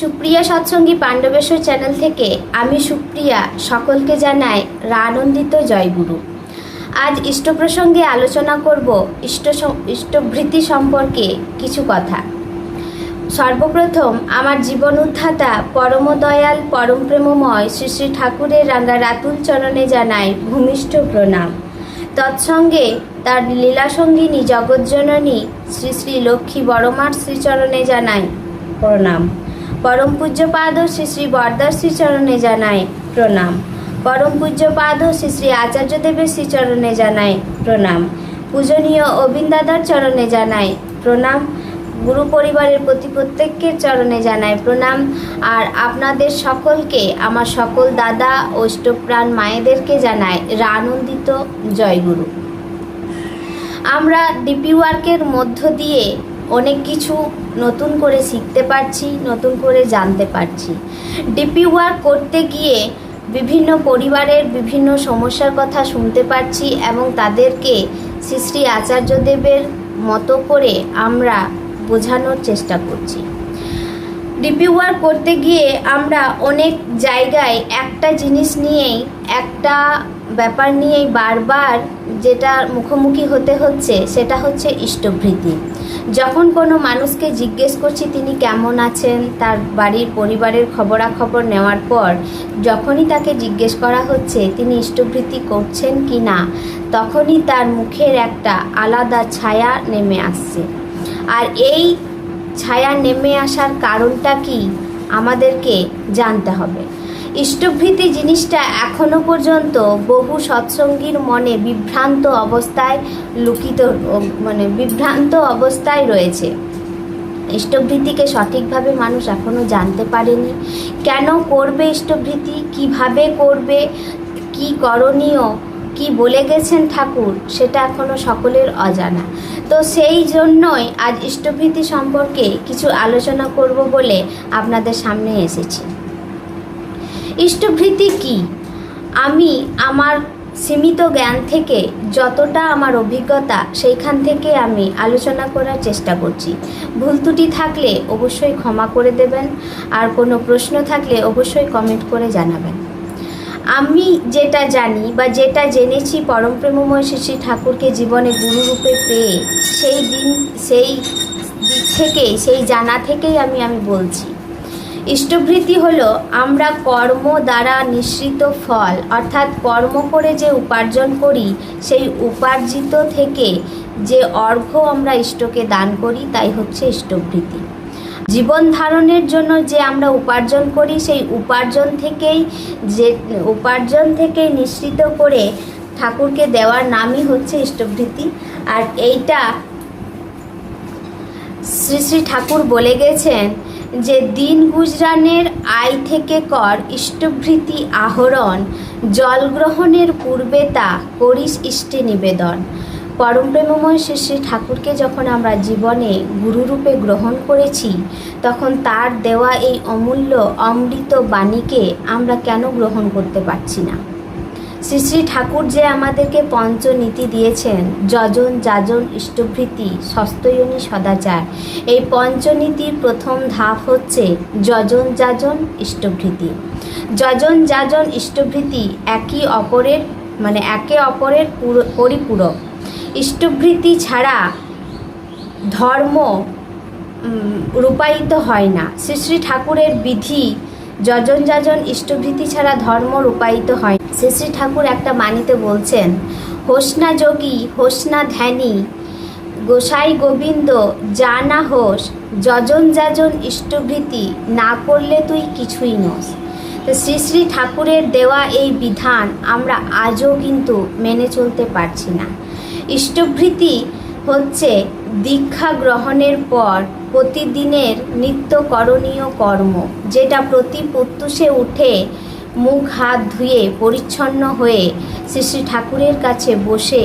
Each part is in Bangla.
সুপ্রিয়া সৎসঙ্গী পাণ্ডবেশ্বর চ্যানেল থেকে আমি সুপ্রিয়া সকলকে জানাই রানন্দিত জয়গুরু। আজ ইষ্ট প্রসঙ্গে আলোচনা করব ইষ্ট ইষ্টভৃতি সম্পর্কে কিছু কথা। সর্বপ্রথম, আমার জীবন উদ্ধাতা পরম দয়াল পরম প্রেমময় শ্রী শ্রী ঠাকুরের রাঙ্গা রাতুল চরণে জানাই ভূমিষ্ঠ প্রণাম। তৎসঙ্গে তার লীলাসঙ্গিনী জগজ্জননী শ্রী শ্রী লক্ষ্মী বড়মার শ্রীচরণে জানাই প্রণাম। পরম পূজ্যপাদ শ্রী শ্রী বরদার শ্রীচরণে জানাই প্রণাম। পরম পূজ্যপাদ শ্রী শ্রী আচার্যদেবের শ্রীচরণে জানাই প্রণাম। পূজনীয় অবিন্দাদার চরণে জানাই প্রণাম। গুরু পরিবারের প্রতি প্রত্যেকের চরণে জানাই প্রণাম। আর আপনাদের সকলকে, আমার সকল দাদা ও ইষ্টপ্রাণ মায়েদেরকে জানাই আনন্দিত জয়গুরু। আমরা ডিপি ওয়ার্কের মধ্য দিয়ে অনেক কিছু নতুন করে শিখতে পারছি, নতুন করে জানতে পারছি। ডিপি ওয়ার্ক করতে গিয়ে বিভিন্ন পরিবারের বিভিন্ন সমস্যার কথা শুনতে পারছি এবং তাদেরকে শ্রী শ্রী আচার্যদেবের মতো করে আমরা বোঝানোর চেষ্টা করছি। ডিপি ওয়ার্ক করতে গিয়ে আমরা অনেক জায়গায় একটা জিনিস নিয়েই একটা ব্যাপার নিয়েই বারবার যেটা মুখোমুখি হতে হচ্ছে, সেটা হচ্ছে ইষ্টভৃতি। যখন কোনো মানুষকে জিজ্ঞেস করছি, তিনি কেমন আছেন? তার বাড়ির পরিবারের খবরাখবর নেওয়ার পর যখনই তাকে জিজ্ঞেস করা হচ্ছে, তিনি ইষ্টভৃতি করছেন কি না? তখনই তার মুখের একটা আলাদা ছায়া নেমে আসছে। আর এই ছায়া নেমে আসার কারণটা কি? আমাদেরকে জানতে হবে। ইষ্টভৃতি জিনিসটা এখনও পর্যন্ত বহু সৎসঙ্গীর মনে বিভ্রান্ত অবস্থায় লুকিত মানে বিভ্রান্ত অবস্থায় রয়েছে। ইষ্টভৃতিকে সঠিকভাবে মানুষ এখনও জানতে পারেনি। কেন করবে ইষ্টভৃতি? কীভাবে করবে? কি করণীয়? কি বলে গেছেন ঠাকুর? সেটা এখনও সকলের অজানা। তো সেই জন্যই আজ ইষ্টভৃতি সম্পর্কে কিছু আলোচনা করব বলে আপনাদের সামনে এসেছি। ইষ্টভৃতি কি? আমি আমার সীমিত জ্ঞান থেকে যতটা আমার অভিজ্ঞতা, সেইখান থেকে আমি আলোচনা করার চেষ্টা করছি। ভুল ত্রুটি থাকলে অবশ্যই ক্ষমা করে দেবেন, আর কোনো প্রশ্ন থাকলে অবশ্যই কমেন্ট করে জানাবেন। আমি যেটা জানি বা যেটা জেনেছি পরম প্রেমময় শ্রী শ্রী ঠাকুরকে জীবনে গুরুরূপে পেয়ে, সেই দিন, সেই দিক থেকেই, সেই জানা থেকেই আমি আমি বলছি। ইষ্টভৃতি হল আমরা কর্ম দ্বারা নিঃসৃত ফল, অর্থাৎ কর্ম করে যে উপার্জন করি, সেই উপার্জিত থেকে যে অর্ঘ্য আমরা ইষ্টকে দান করি, তাই হচ্ছে ইষ্টভৃতি। জীবন ধারণের জন্য যে আমরা উপার্জন করি, সেই উপার্জন থেকেই যে, উপার্জন থেকে নিঃসৃত করে ঠাকুরকে দেওয়ার নামই হচ্ছে ইষ্টভৃতি। আর এইটা শ্রী শ্রী ঠাকুর বলে গেছেন যে দিন গুজরানের আয় থেকে কর ইষ্টভৃতি আহরণ জলগ্রহণের পূর্বে তা করিস ইষ্টে নিবেদন। পরম প্রেমময় শ্রী ঠাকুরকে যখন আমরা জীবনে গুরুরূপে গ্রহণ করেছি, তখন তার দেওয়া এই অমূল্য অমৃত বাণীকে আমরা কেন গ্রহণ করতে পারছি না? শ্রী শ্রী ঠাকুর যে আমাদেরকে পঞ্চনীতি দিয়েছেন, যজন যাজন ইষ্টভৃতি সস্তয়নী সদাচার। এই পঞ্চনীতির প্রথম ধাপ হচ্ছে যজন যাজন ইষ্টভৃতি। যজন যাজন ইষ্টভৃতি একই অপরের মানে একে অপরের পুরো- পরিপূরক। ইষ্টভৃতি ছাড়া ধর্ম রূপায়িত হয় না। শ্রী শ্রী ঠাকুরের বিধি যজন যাজন ইষ্টভৃতি ছাড়া ধর্ম রূপায়িত হয়। শ্রী শ্রী ঠাকুর একটা বাণীতে বলছেন, হোসনা যোগী, হোসনা ধ্যানী, গোসাই গোবিন্দ, যা না হোস, যজন যাজন ইষ্টভৃতি না করলে তুই কিছুই নস। তো শ্রী শ্রী ঠাকুরের দেওয়া এই বিধান আমরা আজও কিন্তু মেনে চলতে পারছি না। ইষ্টভৃতি হচ্ছে দীক্ষা গ্রহণের পর প্রতিদিনের নিত্য করণীয় কর্ম, যেটা প্রতি প্রত্যুষে উঠে মুখ, হাত ধুয়ে পরিচ্ছন্ন হয়ে শ্রী শ্রী ঠাকুরের কাছে বসে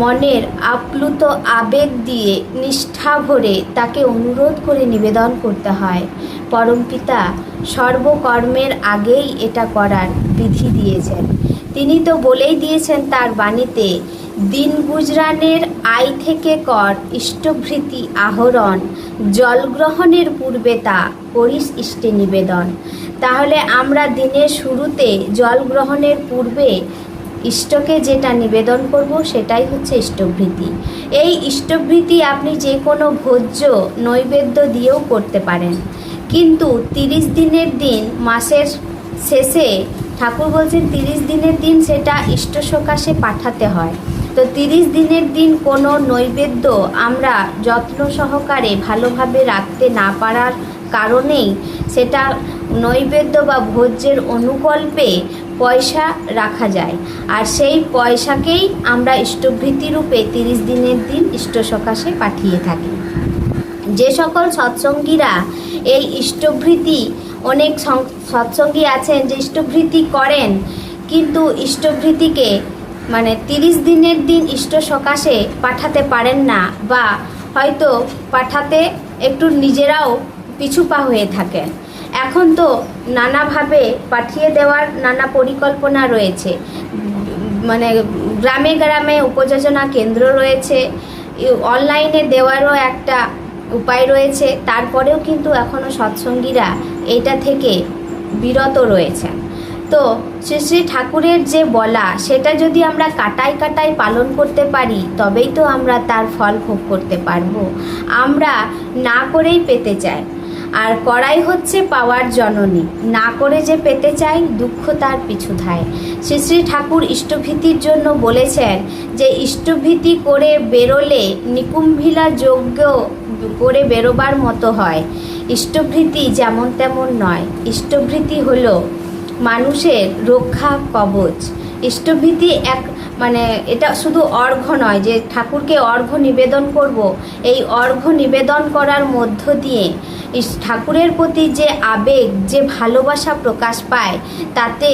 মনের আপ্লুত আবেগ দিয়ে নিষ্ঠা ভরে তাকে অনুরোধ করে নিবেদন করতে হয়। পরমপিতা সর্বকর্মের আগেই এটা করার বিধি দিয়েছেন। তিনি তো বলেই দিয়েছেন তার বাণীতে দিন গুজরানের আয় থেকে কর ইষ্টভৃতি আহরণ, জলগ্রহণের পূর্বে তা করিস ইষ্টে নিবেদন। তাহলে আমরা দিনের শুরুতে জল গ্রহণের পূর্বে ইষ্টকে যেটা নিবেদন করব, সেটাই হচ্ছে ইষ্টভৃতি। এই ইষ্টভৃতি আপনি যে কোনো ভোজ্য নৈবেদ্য দিয়েও করতে পারেন। কিন্তু তিরিশ দিনের দিন মাসের শেষে ঠাকুর বলছেন, তিরিশ দিনের দিন সেটা ইষ্ট সকাশে পাঠাতে হয়। তো তিরিশ দিনের দিন কোনো নৈবেদ্য আমরা যত্ন সহকারে ভালোভাবে রাখতে না পারার কারণেই সেটা নৈবেদ্য বা ভোজ্যের অনুকল্পে পয়সা রাখা যায়। আর সেই পয়সাকেই আমরা ইষ্টভৃতি রূপে তিরিশ দিনের দিন ইষ্ট সকাশে পাঠিয়ে থাকি। যে সকল সৎসঙ্গীরা এই ইষ্টভৃতি, অনেক সৎসঙ্গী আছেন যে ইষ্টভৃতি করেন, কিন্তু ইষ্টভৃতিকে মানে তিরিশ দিনের দিন ইষ্ট সকাশে পাঠাতে পারেন না বা হয়তো পাঠাতে একটু নিজেরাও পিছুপা হয়ে থাকেন। এখন তো নানাভাবে পাঠিয়ে দেওয়ার নানা পরিকল্পনা রয়েছে। মানে গ্রামে গ্রামে উপযোজনা কেন্দ্র রয়েছে। অনলাইনে দেওয়ারও একটা উপায় রয়েছে। তারপরেও কিন্তু এখনও সৎসঙ্গীরা এটা থেকে বিরত রয়েছেন। তো শ্রী শ্রী ঠাকুরের যে বলা, সেটা যদি আমরা কাটায় কাটায় পালন করতে পারি, তবেই তো আমরা তার ফল ভোগ করতে পারব। আমরা না করেই পেতে চাই। আর করাই হচ্ছে পাওয়ার জননী। না করে যে পেতে চাই, দুঃখ তার পিছু ধায়। শ্রী শ্রী ঠাকুর ইষ্টভীতির জন্য বলেছেন যে, ইষ্টভীতি করে বেরোলে নিকুম্ভিলা যজ্ঞ করে বেরোবার মতো হয়। ইষ্টভৃতি যেমন তেমন নয়। ইষ্টভৃতি হলো মানুষের রক্ষা কবচ। ইষ্টভীতি এক মানে এটা শুধু অর্ঘ্য নয়, যে ঠাকুরকে অর্ঘ্য নিবেদন করব, এই অর্ঘ্য নিবেদন করার মধ্য দিয়ে ঠাকুরের প্রতি যে আবেগ, যে ভালোবাসা প্রকাশ পায়, তাতে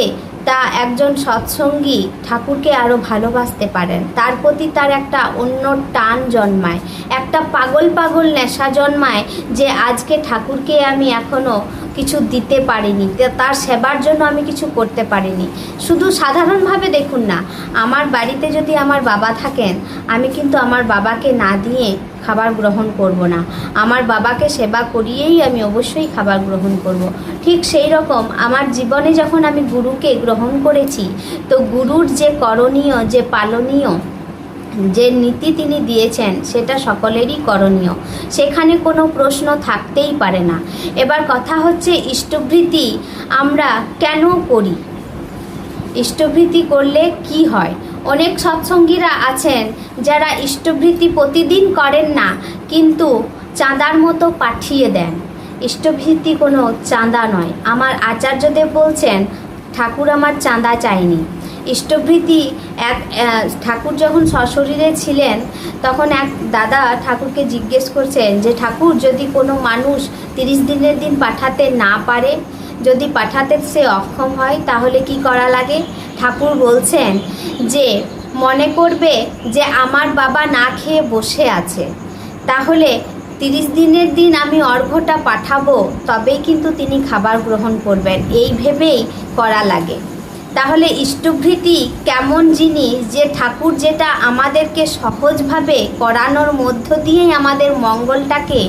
তা একজন সৎসঙ্গী ঠাকুরকে আরও ভালোবাসতে পারেন। তার প্রতি তার একটা অন্য টান জন্মায়। একটা পাগল পাগল নেশা জন্মায় যে আজকে ঠাকুরকে আমি এখনও কিছু দিতে পারিনি। তার সেবার জন্য আমি কিছু করতে পারিনি। শুধু সাধারণভাবে দেখুন না, আমার বাড়িতে যদি আমার বাবা থাকেন, আমি কিন্তু আমার বাবাকে না দিয়ে খাবার গ্রহণ করব না। আমার বাবাকে সেবা করিয়েই আমি অবশ্যই খাবার গ্রহণ করব। ঠিক সেই রকম আমার জীবনে যখন আমি গুরুকে গ্রহণ করেছি, তো গুরুর যে করণীয়, যে পালনীয় যে নীতি তিনি দিয়েছেন, সেটা সকলেরই করণীয়। সেখানে কোনো প্রশ্ন থাকতেই পারে না। এবার কথা হচ্ছে ইষ্টভৃতি আমরা কেন করি? ইষ্টভৃতি করলে কি হয়? অনেক সৎসঙ্গীরা আছেন যারা ইষ্টভৃতি প্রতিদিন করেন না, কিন্তু চাঁদার মতো পাঠিয়ে দেন। ইষ্টভৃতি কোনো চাঁদা নয়। আমার আচার্যদেব বলছেন, ঠাকুর আমার চাঁদা চায়নি। ইষ্টভৃতি এক ঠাকুর যখন সশরীরে ছিলেন, তখন এক দাদা ঠাকুরকে জিজ্ঞেস করছেন যে, ঠাকুর, যদি কোনো মানুষ তিরিশ দিনের দিন পাঠাতে না পারে, যদি পাঠাতে সে অক্ষম হয়, তাহলে কি করা লাগে? ঠাকুর বলছেন যে, মনে করবে যে, আমার বাবা না খেয়ে বসে আছে। তাহলে তিরিশ দিনের দিন আমি অর্ঘ্যটা পাঠাবো, তবেই কিন্তু তিনি খাবার গ্রহণ করবেন। এই ভেবেই করা লাগে। তাহলে ইষ্টভৃতি কেমন জিনিস যে ঠাকুর যেটা আমাদেরকে সহজভাবে করানোর মধ্য দিয়েই আমাদের মঙ্গলটাকে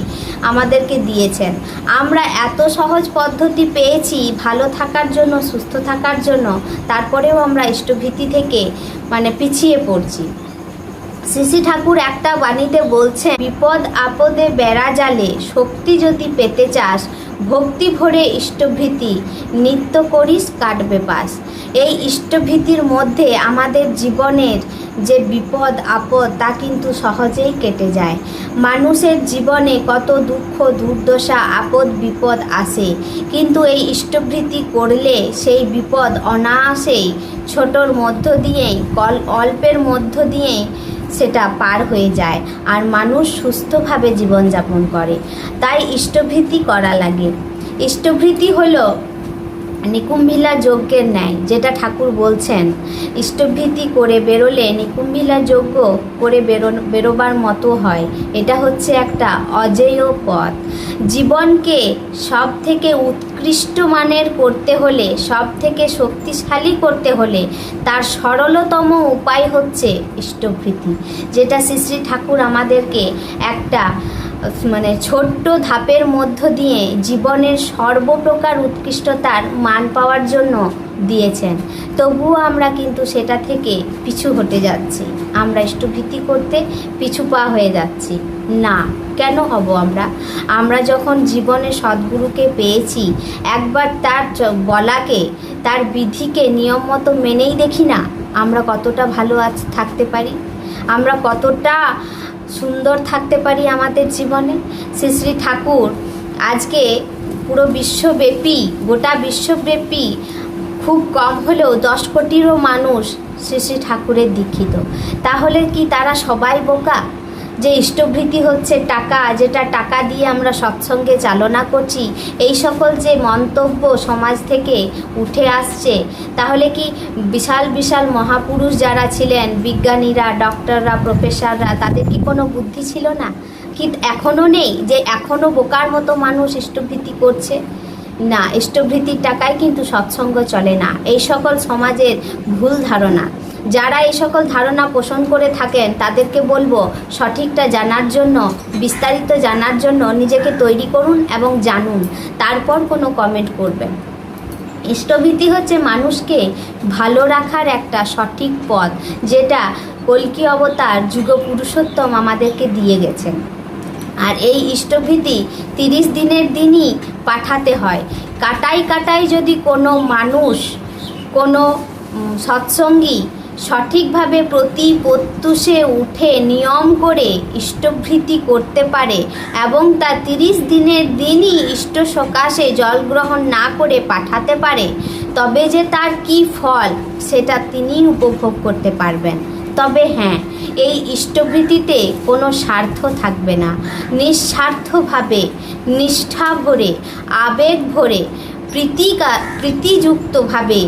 আমাদেরকে দিয়েছেন। আমরা এত সহজ পদ্ধতি পেয়েছি ভালো থাকার জন্য, সুস্থ থাকার জন্য, তারপরেও আমরা ইষ্টভীতি থেকে মানে পিছিয়ে পড়ছি। শ্রী ঠাকুর একটা বাণীতে বলছেন, বিপদ আপদে বেড়া জালে শক্তি যদি পেতে চাস, ভক্তি ভরে ইষ্টভীতি নিত্য করিস কাটবে পাস এই ইষ্টভীতির মধ্যে আমাদের জীবনের যে বিপদ, আপদ, তা কিন্তু সহজেই কেটে যায়। মানুষের জীবনে কত দুঃখ, দুর্দশা, আপদ, বিপদ আসে। কিন্তু এই ইষ্টভৃতি করলে সেই বিপদ অনায়াসেই ছোটোর মধ্য দিয়েই কল অল্পের মধ্য দিয়েই সেটা পার হয়ে যায় আর মানুষ সুস্থভাবে জীবনযাপন করে। তাই ইষ্টভৃতি করা লাগে। ইষ্টভৃতি হলো নিকুম্ভিলা যজ্ঞের ন্যায়, যেটা ঠাকুর বলছেন, ইষ্টভীতি করে বেরোলে নিকুম্ভিলা যজ্ঞ করে বেরো, বেরোবার মতো হয়। এটা হচ্ছে একটা অজেয় পথ। জীবনকে সব থেকে উৎকৃষ্ট মানের করতে হলে সব থেকে শক্তিশালী করতে হলে তার সরলতম উপায় হচ্ছে ইষ্টভৃতি, যেটা শ্রী শ্রী ঠাকুর আমাদেরকে একটা মানে ছোট্ট ধাপের মধ্য দিয়ে জীবনের সর্বপ্রকার উৎকৃষ্টতার মান পাওয়ার জন্য দিয়েছেন। তবুও আমরা কিন্তু সেটা থেকে পিছু হটে যাচ্ছি। আমরা ইষ্টভীতি করতে পিছু পা হয়ে যাচ্ছি। না, কেন হব আমরা? আমরা যখন জীবনে সদ্গুরুকে পেয়েছি, একবার তার বলাকে, তার বিধিকে নিয়ম মতো মেনেই দেখি না, আমরা কতটা ভালো আজ থাকতে পারি? আমরা কতটা সুন্দর থাকতে পারি আমাদের জীবনে? শ্রী শ্রী ঠাকুর, আজকে পুরো বিশ্বব্যাপী, গোটা বিশ্বব্যাপী খুব কম হলেও দশ কোটিরও মানুষ শ্রী শ্রী ঠাকুরের দীক্ষিত। তাহলে কি তারা সবাই বোকা? যে ইষ্টভৃতি হচ্ছে টাকা, যেটা টাকা দিয়ে আমরা সৎসঙ্গে চালনা করছি, এই সকল যে মন্তব্য সমাজ থেকে উঠে আসছে, তাহলে কি বিশাল বিশাল মহাপুরুষ যারা ছিলেন, বিজ্ঞানীরা, ডক্টররা, প্রফেসররা, তাদের কি কোনো বুদ্ধি ছিল না? কি এখনও নেই যে এখনও বোকার মতো মানুষ ইষ্টভৃতি করছে? না, ইষ্টভৃতির টাকায় কিন্তু সৎসঙ্গ চলে না। এই সকল সমাজের ভুল ধারণা। যারা এই সকল ধারণা পোষণ করে থাকেন, তাদেরকে বলব সঠিকটা জানার জন্য, বিস্তারিত জানার জন্য নিজেকে তৈরি করুন এবং জানুন। তারপর কোনো কমেন্ট করবেন। ইষ্টভীতি হচ্ছে মানুষকে ভালো রাখার একটা সঠিক পথ, যেটা কল্কি অবতার যুগ পুরুষোত্তম আমাদেরকে দিয়ে গেছেন। আর এই ইষ্টভীতি তিরিশ দিনের দিনই পাঠাতে হয়। কাটাই কাটাই যদি কোনো মানুষ, কোনো সৎসঙ্গী সঠিকভাবে প্রতি প্রত্যুষে উঠে নিয়ম করে ইষ্টভৃতি করতে পারে এবং তা তিরিশ দিনের দিনই ইষ্ট সকাশে জল গ্রহণ না করে পাঠাতে পারে। তবে যে তার কি ফল, সেটা তিনি উপভোগ করতে পারবেন। তবে হ্যাঁ এই ইষ্টভৃতিতে কোনো স্বার্থ থাকবে না। নিঃস্বার্থভাবে, নিষ্ঠা ভরে, আবেগ ভরে, প্রীতিকা, প্রীতিযুক্তভাবে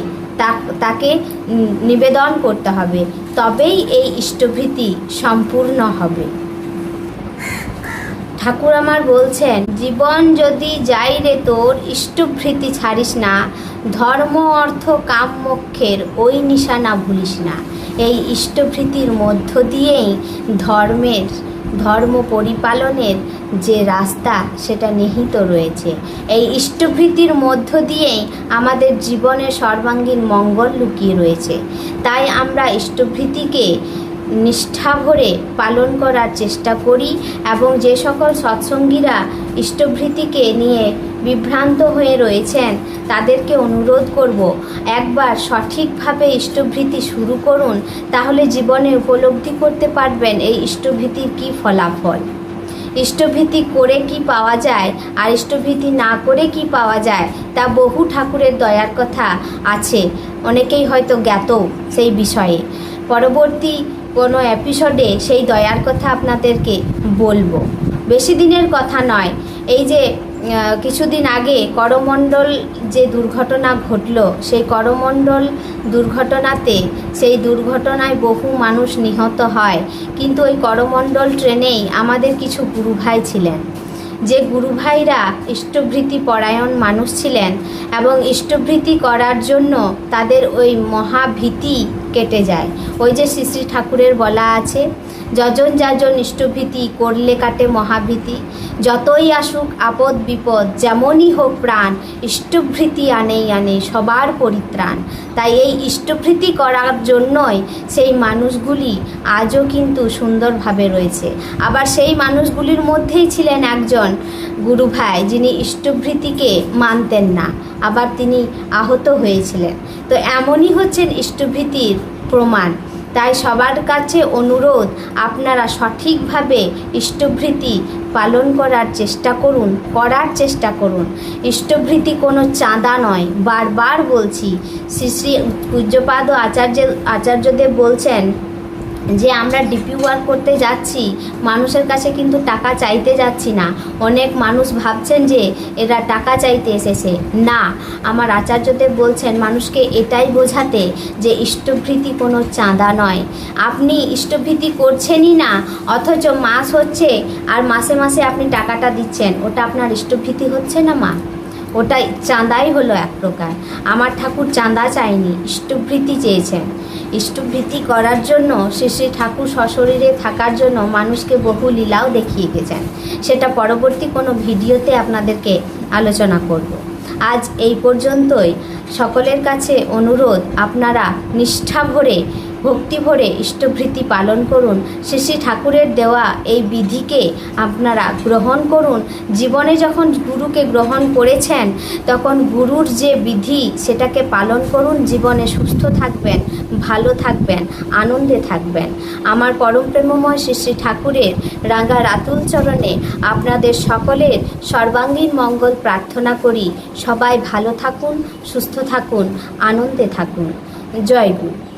তাকে নিবেদন করতে হবে। তবেই এই ইষ্টভীতি সম্পূর্ণ হবে। ঠাকুর আমার বলছেন, জীবন যদি যাই রে তোর, ইষ্টভৃতি ছাড়িস না। ধর্ম, অর্থ, কাম, মোক্ষের ওই নিশানা ভুলিস না। এই ইষ্টভৃতির মধ্য দিয়েই ধর্মের, ধর্ম পরিপালনের যে রাস্তা, সেটা নিহিত রয়েছে। এই ইষ্টভৃতির মধ্য দিয়েই আমাদের জীবনের সর্বাঙ্গীন মঙ্গল লুকিয়ে রয়েছে। তাই আমরা ইষ্টভৃতিকে নিষ্ঠা ভরে পালন করার চেষ্টা করি এবং যে সকল সৎসঙ্গীরা ইষ্টভৃতিকে নিয়ে বিভ্রান্ত হয়ে রয়েছেন, তাদেরকে অনুরোধ করব, একবার সঠিকভাবে ইষ্টভৃতি শুরু করুন, তাহলে জীবনে উপলব্ধি করতে পারবেন এই ইষ্টভৃতির কী ফলাফল। ইষ্টভীতি করে কি পাওয়া যায় আর ইষ্টভীতি না করে কি পাওয়া যায় তা বহু ঠাকুরের দয়ার কথা আছে। অনেকেই হয়তো জ্ঞাত সেই বিষয়ে। পরবর্তী কোনো এপিসোডে সেই দয়ার কথা আপনাদেরকে বলব। বেশি দিনের কথা নয়। এই যে কিছুদিন আগে করমণ্ডল যে দুর্ঘটনা ঘটলো, সেই করমণ্ডল দুর্ঘটনাতে সেই দুর্ঘটনায় বহু মানুষ নিহত হয়। কিন্তু ওই করমণ্ডল ট্রেনেই আমাদের কিছু গুরু ভাই ছিলেন, যে গুরুভাইরা ইষ্টভৃতি পরায়ণ মানুষ ছিলেন এবং ইষ্টভৃতি করার জন্য তাদের ওই মহাভীতি কেটে যায়। ওই যে শ্রী শ্রী ঠাকুরের বলা আছে, যজন যাজন ইষ্টভীতি করলে কাটে মহাভীতি। যতই আসুক আপদ বিপদ, যেমনই হোক প্রাণ, ইষ্টভৃতি আনেই আনে সবার পরিত্রাণ। তাই এই ইষ্টভৃতি করার জন্যই সেই মানুষগুলি আজও কিন্তু সুন্দরভাবে রয়েছে। আবার সেই মানুষগুলির মধ্যেই ছিলেন একজন গুরু ভাই, যিনি ইষ্টভৃতিকে মানতেন না। আবার তিনি আহত হয়েছিলেন। তো এমনই হচ্ছেন ইষ্টভীতির প্রমাণ। তাই সবার কাছে অনুরোধ, আপনারা সঠিকভাবে ইষ্টভৃতি পালন করার চেষ্টা করুন, করার চেষ্টা করুন। ইষ্টভৃতি কোনো চাঁদা নয়। বারবার বলছি, শ্রী শ্রী পূজ্যপাদ আচার্য, আচার্যদেব বলছেন যে আমরা ডিপি ওয়ার্ক করতে যাচ্ছি, মানুষের কাছে কিন্তু টাকা চাইতে যাচ্ছি না। অনেক মানুষ ভাবছেন যে, এরা টাকা চাইতে এসেছে। না, আমার আচার্যদেব বলছেন, মানুষকে এটাই বোঝাতে যে ইষ্টভৃতি কোনো চাঁদা নয়। আপনি ইষ্টভৃতি করছেনই না, অথচ মাস হচ্ছে আর মাসে মাসে আপনি টাকাটা দিচ্ছেন। ওটা আপনার ইষ্টভৃতি হচ্ছে না, মা? ওটাই, চাঁদাই হলো এক প্রকার। আমার ঠাকুর চাঁদা চায়নি ইষ্টভৃতি চেয়েছেন। ইষ্টভৃতি করার জন্য শ্রী ঠাকুর সশরীরে থাকার জন্য মানুষকে বহু লীলাও দেখিয়ে গেছেন। সেটা পরবর্তী কোনো ভিডিওতে আপনাদেরকে আলোচনা করব। আজ এই পর্যন্তই। সকলের কাছে অনুরোধ, আপনারা নিষ্ঠা ভরে ভক্তি ভরে ইষ্টভৃতি পালন করুন। শ্রী ঠাকুরের দেওয়া এই বিধিকে আপনারা গ্রহণ করুন। জীবনে যখন গুরুকে গ্রহণ করেছেন, তখন গুরুর যে বিধি, সেটাকে পালন করুন। জীবনে সুস্থ থাকবেন, ভালো থাকবেন, আনন্দে থাকবেন। আমার পরম প্রেমময় শ্রী শ্রী ঠাকুরের রাঙ্গা রাতুল চরণে আপনাদের সকলের সর্বাঙ্গীন মঙ্গল প্রার্থনা করি। সবাই ভালো থাকুন, সুস্থ থাকুন, আনন্দে থাকুন। জয় গুরু।